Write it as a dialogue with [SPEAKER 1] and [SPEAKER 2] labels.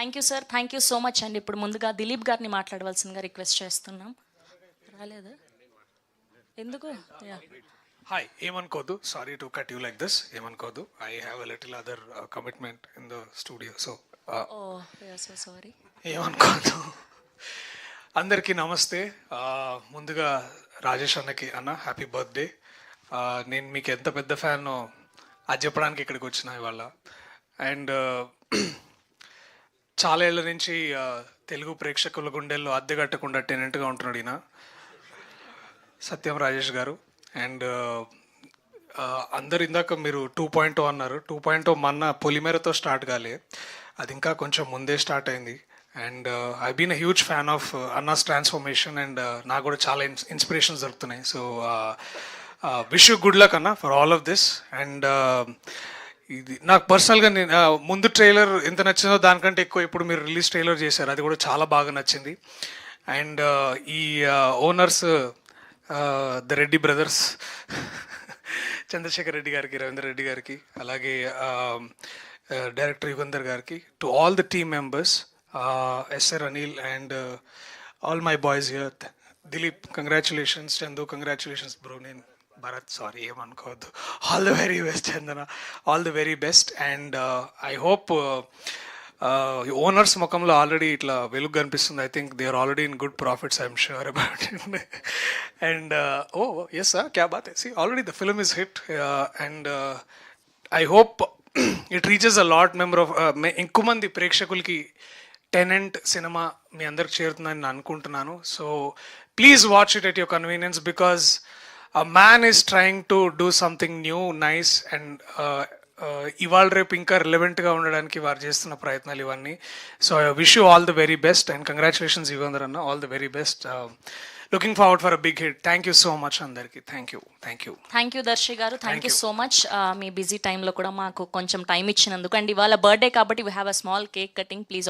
[SPEAKER 1] Thank you sir thank you so much అండి ఇప్పుడు ముందుగా దిలీప్ గారిని మాట్లాడవలసిందిగా రిక్వెస్ట్ చేస్తున్నాం. రాలేదా? ఎందుకు?
[SPEAKER 2] Hi ఏమనుకోదు. Sorry to cut you like this ఏమనుకోదు. I have a little other commitment in the studio so
[SPEAKER 1] sorry
[SPEAKER 2] ఏమనుకోదు. అందరికీ నమస్తే. ఆ, ముందుగా రాజేష్ అన్నకి అన్న హ్యాపీ బర్త్డే నేను మీకు ఎంత పెద్ద ఫ్యాన్ అది చెప్పడానికి ఇక్కడికి వచ్చిన ఇవాళ. అండ్ చాలా ఏళ్ళ నుంచి తెలుగు ప్రేక్షకుల గుండెల్లో అద్దె కట్టకుండా టెనెంట్గా ఉంటున్నాడు ఈయన. సత్యం రాజేష్ గారు. అండ్ అందరు ఇందాక మీరు టూ పాయింట్ అన్నారు. టూ పాయింట్ మొన్న పొలిమేరతో స్టార్ట్ కాలే. అది ఇంకా కొంచెం ముందే స్టార్ట్ అయింది. And I been a huge fan of అన్నాస్ transformation and నాకు కూడా చాలా ఇన్స్పిరేషన్స్ దొరుకుతున్నాయి. So wish you good luck అన్న for all of this. And ఇది నాకు పర్సనల్గా నేను ముందు ట్రైలర్ ఎంత నచ్చిందో దానికంటే ఎక్కువ ఇప్పుడు మీరు రిలీజ్ ట్రైలర్ చేశారు. అది కూడా చాలా బాగా నచ్చింది. అండ్ ఈ owners the Reddy brothers Chandrashekar Reddy గారికి రవీంద్ర రెడ్డి గారికి అలాగే డైరెక్టర్ యుగంధర్ గారికి to all the team members S R Anil and all my boys here Dilip congratulations Chandu congratulations bro నేను భరత్ సారీ ఏమనుకోవద్దు. All the very best Chandana all the very best and I hope owners ముఖంలో already ఇట్లా వెలుగు కనిపిస్తుంది. I think they are already in good profits I'm sure about it and oh yes sir క్యా bath see already the film is hit and I hope it reaches a lot member of ఎక్కువ మంది ప్రేక్షకులకి tenant సినిమా మీ అందరికి చేరుతుందని నేను అనుకుంటున్నాను. So please watch it at your convenience because a man is trying to do something new nice and ఇవాళ రేపు ఇంకా రిలవెంట్గా ఉండడానికి వారు చేస్తున్న ప్రయత్నాలు ఇవన్నీ. So I wish you all the very best and congratulations Yugandhar అన్న all the very best looking forward for big hit thank you so much అందరికీ. Thank you thank you
[SPEAKER 1] thank you Darshi garu. Thank you so much me busy టైంలో కూడా మాకు కొంచెం time ఇచ్చినందుకు. And ఇవాళ birthday కాబట్టి we have a small cake cutting please